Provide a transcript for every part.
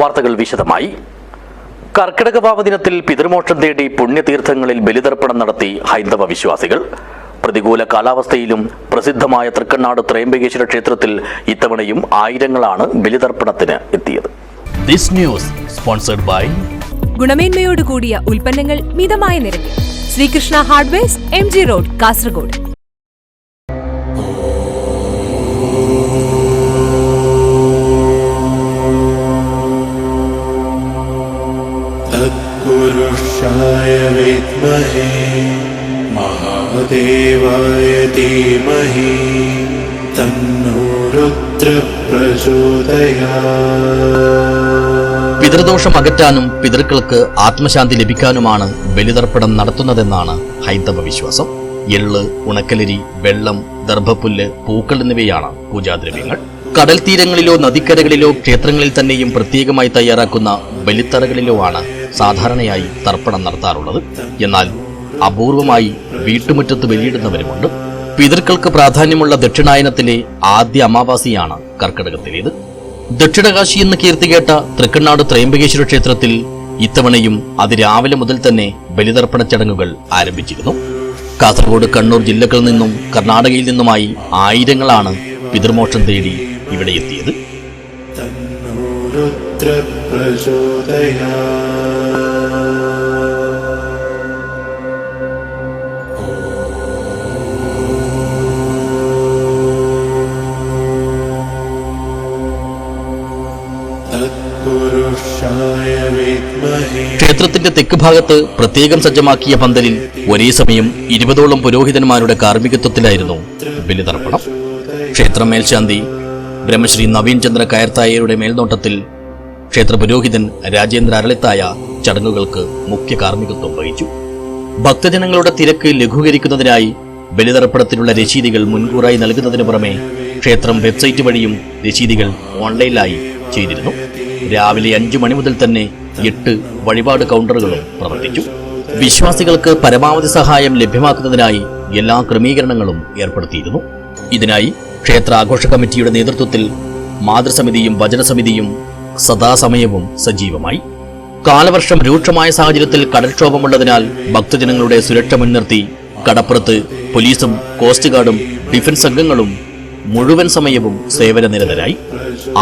വാർത്തകൾ വിശദമായി. കർക്കിടക പാവദിനത്തിൽ പിതൃമോക്ഷം തേടി പുണ്യതീർത്ഥങ്ങളിൽ ബലിതർപ്പണം നടത്തി ഹൈന്ദവ വിശ്വാസികൾ. പ്രതികൂല കാലാവസ്ഥയിലും പ്രസിദ്ധമായ തൃക്കണ്ണാട് ത്രയംബകേശ്വര ക്ഷേത്രത്തിൽ ഇത്തവണയും ആയിരങ്ങളാണ് ബലിതർപ്പണത്തിന് എത്തിയത്. ദിസ് ന്യൂസ് സ്പോൺസർഡ് ബൈ ഗുണമേന്മയോട് കൂടിയ ഉൽപ്പന്നങ്ങൾ മിതമായ നിരക്കിൽ. Srikrishna hardware M G road Kasaragod. विद्महे महादेवाय धीमहि तन्नो रुद्रप्रचोदयात् പിതൃദോഷം അകറ്റാനും പിതൃക്കൾക്ക് ആത്മശാന്തി ലഭിക്കാനുമാണ് ബലിതർപ്പണം നടത്തുന്നതെന്നാണ് ഹൈന്ദവ വിശ്വാസം എള്ള് ഉണക്കലരി വെള്ളം ദർഭപ്പുല്ല് പൂക്കൾ എന്നിവയാണ് പൂജാദ്രവ്യങ്ങൾ കടൽ തീരങ്ങളിലോ നദിക്കരകളിലോ ക്ഷേത്രങ്ങളിൽ തന്നെയും പ്രത്യേകമായി തയ്യാറാക്കുന്ന ബലിത്തറകളിലോ ആണ് സാധാരണയായി തർപ്പണം നടത്താറുള്ളത്. എന്നാൽ അപൂർവമായി വീട്ടുമുറ്റത്ത് ബലിയിടുന്നവരുമുണ്ട്. പിതൃക്കൾക്ക് പ്രാധാന്യമുള്ള ദക്ഷിണായനത്തിലെ ആദ്യ അമാവാസിയാണ് കർക്കിടകത്തിലേത്. ദക്ഷിണകാശി എന്ന് കീർത്തികേട്ട തൃക്കണ്ണാട് ത്രയംബകേശ്വര ക്ഷേത്രത്തിൽ ഇത്തവണയും അതിരാവിലെ മുതൽ തന്നെ ബലിതർപ്പണ ചടങ്ങുകൾ ആരംഭിച്ചിരുന്നു. കാസർഗോഡ് കണ്ണൂർ ജില്ലകളിൽ നിന്നും കർണാടകയിൽ നിന്നുമായി ആയിരങ്ങളാണ് പിതൃമോക്ഷം തേടി ഇവിടെ എത്തിയത്. ക്ഷേത്രത്തിന്റെ തെക്ക് ഭാഗത്ത് പ്രത്യേകം സജ്ജമാക്കിയ പന്തലിൽ ഒരേ സമയം ഇരുപതോളം പുരോഹിതന്മാരുടെ കാർമ്മികത്വത്തിലായിരുന്നു ബലിതർപ്പണം. ക്ഷേത്ര മേൽശാന്തി ബ്രഹ്മശ്രീ നവീൻ ചന്ദ്ര കയർത്തായരുടെ മേൽനോട്ടത്തിൽ ക്ഷേത്ര പുരോഹിതൻ രാജേന്ദ്ര അരളിത്തായ ചടങ്ങുകൾക്ക് മുഖ്യ കാർമ്മികത്വം വഹിച്ചു. ഭക്തജനങ്ങളുടെ തിരക്ക് ലഘൂകരിക്കുന്നതിനായി ബലിതർപ്പണത്തിനുള്ള രശീതികൾ മുൻകൂറായി നൽകുന്നതിന് പുറമെ ക്ഷേത്രം വെബ്സൈറ്റ് വഴിയും രശീതികൾ ഓൺലൈനിലായി ചെയ്തിരുന്നു. രാവിലെ അഞ്ചു മണി മുതൽ തന്നെ എട്ട് വഴിപാട് കൗണ്ടറുകളും പ്രവർത്തിച്ചു. വിശ്വാസികൾക്ക് പരമാവധി സഹായം ലഭ്യമാക്കുന്നതിനായി എല്ലാ ക്രമീകരണങ്ങളും ഏർപ്പെടുത്തിയിരുന്നു. ഇതിനായി ക്ഷേത്ര ആഘോഷ കമ്മിറ്റിയുടെ നേതൃത്വത്തിൽ മാതൃസമിതിയും വചനസമിതിയും സദാസമയവും സജീവമായി. കാലവർഷം രൂക്ഷമായ സാഹചര്യത്തിൽ കടൽക്ഷോഭമുള്ളതിനാൽ ഭക്തജനങ്ങളുടെ സുരക്ഷ മുൻനിർത്തി കടപ്പുറത്ത് പോലീസും കോസ്റ്റ് ഗാർഡും ഡിഫൻസ് സംഘങ്ങളും മുഴുവൻ സമയവും സേവന നിരതരായി.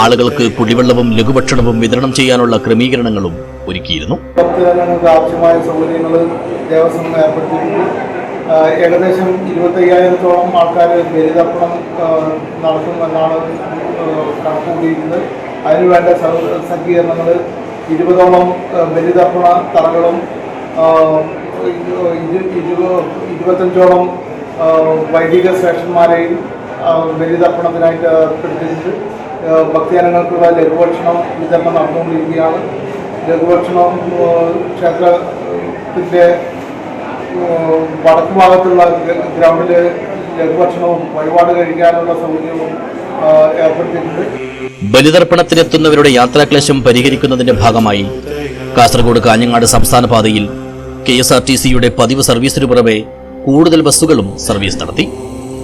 ആളുകൾക്ക് കുടിവെള്ളവും ലഘുഭക്ഷണവും വിതരണം ചെയ്യാനുള്ള ക്രമീകരണങ്ങളും ഒരുക്കിയിരുന്നു. ആവശ്യമായ സൗകര്യങ്ങൾ ദേവസ്വം ഏർപ്പെടുത്തിയിട്ടുണ്ട്. ഏകദേശം ഇരുപത്തയ്യായിരത്തോളം ആൾക്കാർ ബലിതർപ്പണം നടത്തുമെന്നാണ് കണക്കുകൂടിയിരുന്നത് അതിനുവേണ്ട സജ്ജീകരണങ്ങൾ ഇരുപതോളം ബലിതർപ്പണ തറകളും ഇരുപത്തഞ്ചോളം വൈദിക ശ്രേഷ്ഠന്മാരെയും ബലിതർപ്പണത്തിനായിട്ട് ഏർപ്പെടുത്തിയിട്ടുണ്ട് ആ, ഭക്തജനങ്ങൾക്കുള്ള ലഘുഭക്ഷണം വിതരണം നടന്നുകൊണ്ടിരിക്കുകയാണ്. ലഘുഭക്ഷണം ക്ഷേത്രത്തിന്റെ വടക്ക് ഭാഗത്തുള്ള ഗ്രൗണ്ടിൽ ലഘുഭക്ഷണവും വഴിപാട് കഴിക്കാനുള്ള സൗകര്യവും ഏർപ്പെടുത്തിയിട്ടുണ്ട്. ബലിതർപ്പണത്തിനെത്തുന്നവരുടെ യാത്രാക്ലേശം പരിഹരിക്കുന്നതിന്റെ ഭാഗമായി കാസർഗോഡ് കാഞ്ഞങ്ങാട് സംസ്ഥാന പാതയിൽ കെ എസ് ആർ ടി സിയുടെ പതിവ് സർവീസിനു പുറമെ കൂടുതൽ ബസ്സുകളും സർവീസ് നടത്തി.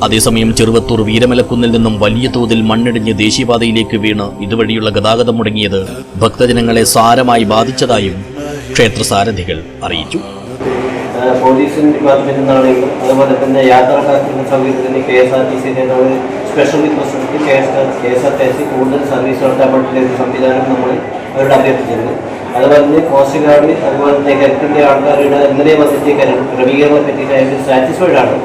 അതേസമയം ചെറുവത്തൂർ വീരമലക്കുന്നിൽ നിന്നും വലിയ തോതിൽ മണ്ണിടിഞ്ഞ് ദേശീയപാതയിലേക്ക് വീണ് ഇതുവഴിയുള്ള ഗതാഗതം മുടങ്ങിയത് ഭക്തജനങ്ങളെ സാരമായി ബാധിച്ചതായും ക്ഷേത്ര സാരഥികൾ അറിയിച്ചു. ഏഹ് പോലീസിൻ ഡിപ്പാർട്ട്മെന്റിൽ നിന്നാണെങ്കിലും അതുപോലെ തന്നെ യാത്രക്കാർക്കുള്ള സൗകര്യത്തിന് കെ എസ് ആർ ടി സിയുടെ സ്പെഷ്യൽ എടുത്ത് K S R K S R T C കൂടുതൽ സർവീസ് നടത്താൻ സംവിധാനം നമ്മൾ അവരോട് അഭ്യർത്ഥിച്ചിരുന്നു. അതുപോലെ തന്നെ കോസ്റ്റ് ഗാർഡ് അതുപോലെ തന്നെ കരുത്തിന്റെ ആൾക്കാരുടെ ഇന്നലെ വന്നിട്ട് കരു- ക്രമീകരണത്തെ പറ്റിയിട്ട് അതിന് സാറ്റിസ്ഫൈഡ് ആണ്.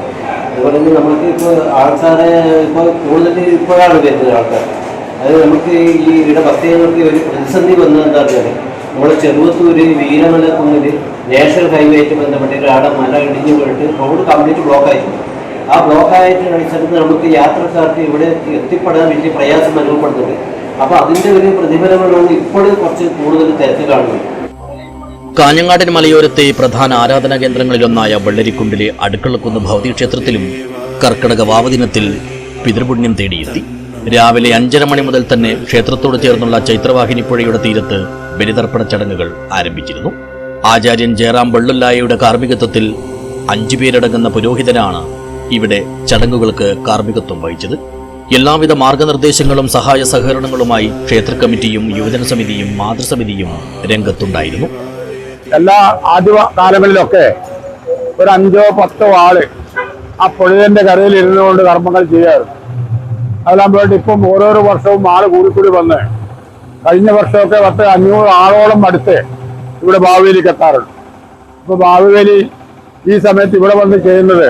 അതുപോലെ തന്നെ നമുക്ക് ഇപ്പോൾ ആൾക്കാരെ ഇപ്പോൾ കൂടുതൽ ഇപ്പോഴാണ് വരുന്നത് ആൾക്കാർ. അത് നമുക്ക് ഈ ഇവിടെ ഭക്തജനങ്ങൾക്ക് ഒരു പ്രതിസന്ധി വന്നത് എന്താ പറഞ്ഞാൽ നമ്മുടെ ചെറുവത്തൂര് വീരമല കുന്നിൽ നാഷണൽ ഹൈവേ ആയിട്ട് ബന്ധപ്പെട്ടിട്ട് അവിടെ മല ഇടിഞ്ഞു പോയിട്ട് റോഡ് കംപ്ലീറ്റ് ബ്ലോക്ക് ആയിരുന്നു ആ ബ്ലോക്ക് ആയിട്ട് അനുസരിച്ച് നമുക്ക് യാത്രക്കാർക്ക് ഇവിടെ എത്തിപ്പെടാൻ വലിയ പ്രയാസം അനുഭവപ്പെടുന്നുണ്ട്. അപ്പോൾ അതിന്റെ ഒരു പ്രതിഫലങ്ങളാണ് ഇപ്പോഴും കുറച്ച് കൂടുതൽ തിരക്ക് കാണുന്നത്. കാഞ്ഞങ്ങാടൻ മലയോരത്തെ പ്രധാന ആരാധനാ കേന്ദ്രങ്ങളിലൊന്നായ വെള്ളരിക്കുണ്ടിലെ അടുക്കളക്കുന്ന് ഭൗതിക ക്ഷേത്രത്തിലും കർക്കിടക വാവദിനത്തിൽ പിതൃപുണ്യം തേടിയെത്തി. രാവിലെ അഞ്ചര മണി മുതൽ തന്നെ ക്ഷേത്രത്തോട് ചേർന്നുള്ള ചൈത്രവാഹിനി പുഴയുടെ തീരത്ത് ബലിതർപ്പണ ചടങ്ങുകൾ ആരംഭിച്ചിരുന്നു. ആചാര്യൻ ജയറാം വെള്ളുല്ലായയുടെ കാർമ്മികത്വത്തിൽ അഞ്ചു പേരടങ്ങുന്ന പുരോഹിതനാണ് ഇവിടെ ചടങ്ങുകൾക്ക് കാർമ്മികത്വം വഹിച്ചത്. എല്ലാവിധ മാർഗനിർദ്ദേശങ്ങളും സഹായ സഹകരണങ്ങളുമായി ക്ഷേത്ര കമ്മിറ്റിയും യുവജന സമിതിയും മാതൃസമിതിയും രംഗത്തുണ്ടായിരുന്നു. എല്ലാ ആദ്യ കാലങ്ങളിലൊക്കെ ഒരു അഞ്ചോ പത്തോ ആൾ ആ പുഴയന്റെ കരയിൽ ഇരുന്നുകൊണ്ട് കർമ്മങ്ങൾ ചെയ്യാറുണ്ട് അതെല്ലാം ഇപ്പം ഓരോരോ വർഷവും ആൾ കൂടിക്കൂടി വന്ന് കഴിഞ്ഞ വർഷമൊക്കെ പത്ത് അഞ്ഞൂറ് ആളോളം അടുത്ത് ഇവിടെ ഭാവിയിലേക്ക് എത്താറുണ്ട്. ഇപ്പൊ ഭാവിവേലി ഈ സമയത്ത് ഇവിടെ വന്ന് ചെയ്യുന്നത്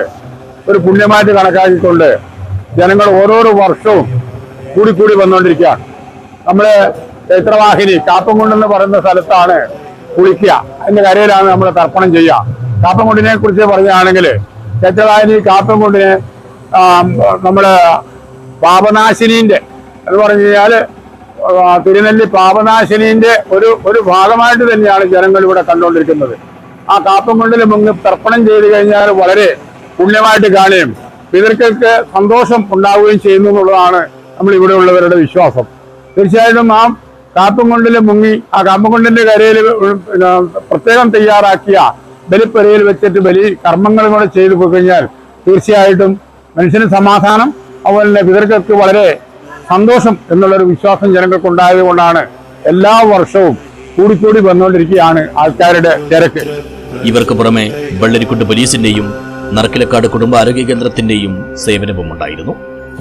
ഒരു പുണ്യമായിട്ട് കണക്കാക്കിക്കൊണ്ട് ജനങ്ങൾ ഓരോരോ വർഷവും കൂടിക്കൂടി വന്നുകൊണ്ടിരിക്കുകയാണ് നമ്മുടെ ചൈത്രവാഹിനി കാപ്പംകുണ്ടെന്ന് പറയുന്ന സ്ഥലത്താണ് കുളിക്കുക എന്ന കരയിലാണ് നമ്മൾ തർപ്പണം ചെയ്യുക. കാപ്പംകുണ്ടിനെ കുറിച്ച് പറയുകയാണെങ്കിൽ ചൈത്രവാഹിനി കാപ്പംകുണ്ടിനെ ആ, നമ്മൾ പാപനാശിനീന്റെ എന്ന് പറഞ്ഞു കഴിഞ്ഞാൽ തിരുനെല്ലി പാപനാശിനീന്റെ ഒരു ഒരു ഭാഗമായിട്ട് തന്നെയാണ് ജനങ്ങൾ ഇവിടെ കണ്ടുകൊണ്ടിരിക്കുന്നത്. ആ കാപ്പംകുണ്ടിൽ മുങ്ങി തർപ്പണം ചെയ്തു കഴിഞ്ഞാൽ വളരെ പുണ്യമായിട്ട് കാണുകയും പിതൃക്കൾക്ക് സന്തോഷം ഉണ്ടാവുകയും ചെയ്യുന്നു എന്നുള്ളതാണ് നമ്മൾ ഇവിടെ ഉള്ളവരുടെ വിശ്വാസം. തീർച്ചയായിട്ടും ആ കാപ്പംകുണ്ടിൽ മുങ്ങി ആ കാപ്പംകുണ്ടിന്റെ കരയിൽ പ്രത്യേകം തയ്യാറാക്കിയ ബലിപ്പെരയിൽ വെച്ചിട്ട് ബലി കർമ്മങ്ങളും കൂടെ ചെയ്തു കഴിഞ്ഞാൽ തീർച്ചയായിട്ടും മനുഷ്യന് സമാധാനം അതുപോലെ തന്നെ പിതൃക്കൾക്ക് വളരെ സന്തോഷം എന്നുള്ളൊരു വിശ്വാസം ജനങ്ങൾക്ക് ഉണ്ടായതുകൊണ്ടാണ് എല്ലാ വർഷവും കൂടിക്കൂടി വന്നുകൊണ്ടിരിക്കുകയാണ് ആൾക്കാരുടെ തിരക്ക്. ഇവർക്ക് പുറമെ വെള്ളരിക്കുണ്ട് പോലീസിന്റെയും നറക്കിലക്കാട് കുടുംബ ആരോഗ്യ കേന്ദ്രത്തിന്റെയും സേവനവും ഉണ്ടായിരുന്നു.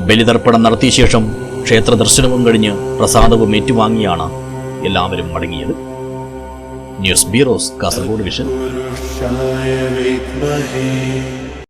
ബലിതർപ്പണം നടത്തിയ ശേഷം ക്ഷേത്ര ദർശനവും കഴിഞ്ഞ് പ്രസാദവും ഏറ്റുവാങ്ങിയാണ് എല്ലാവരും മടങ്ങിയത്. News bureaus Kasaragod vision.